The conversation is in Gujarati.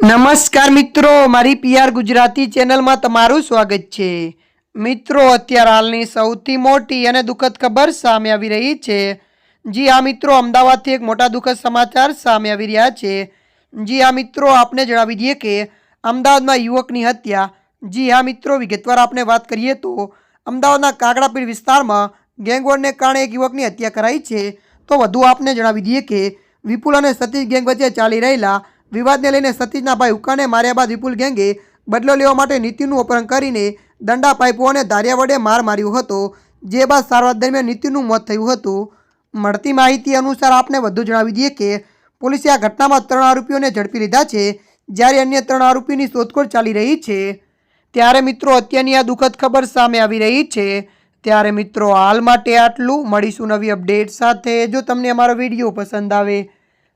નમસ્કાર મિત્રો, મારી પીઆર ગુજરાતી ચેનલમાં તમારું સ્વાગત છે. મિત્રો, અત્યારે હાલની સૌથી મોટી અને દુઃખદ ખબર સામે આવી રહી છે. જી આ મિત્રો, અમદાવાદથી એક મોટા દુઃખદ સમાચાર સામે આવી રહ્યા છે. જી આ મિત્રો, આપને જણાવી દઈએ કે અમદાવાદમાં યુવકની હત્યા. જી હા મિત્રો, વિગતવાર આપણે વાત કરીએ તો અમદાવાદના કાગડાપીર વિસ્તારમાં ગેંગવોરને કારણે એક યુવકની હત્યા કરાઈ છે. તો વધુ આપને જણાવી દઈએ કે વિપુલ અને સતીશ ગેંગ વચ્ચે ચાલી રહેલા વિવાદને લઈને સતીજના ભાઈ હુકાને માર્યા બાદ વિપુલ ગેંગે બદલો લેવા માટે નીતિનનું અપહરણ કરીને દંડા પાઇપો અને ધારિયા વડે માર માર્યો હતો, જે બાદ સારવાર દરમિયાન નીતિનનું મોત થયું હતું. મળતી માહિતી અનુસાર આપને વધુ જણાવી દઈએ કે, પોલીસે આ ઘટનામાં ત્રણ આરોપીઓને ઝડપી લીધા છે, જ્યારે અન્ય ત્રણ આરોપીની શોધખોળ ચાલી રહી છે. ત્યારે મિત્રો, અત્યારની આ દુઃખદ ખબર સામે આવી રહી છે. ત્યારે મિત્રો, હાલ માટે આટલું. મળીશું નવી અપડેટ સાથે. જો તમને અમારો વીડિયો પસંદ આવે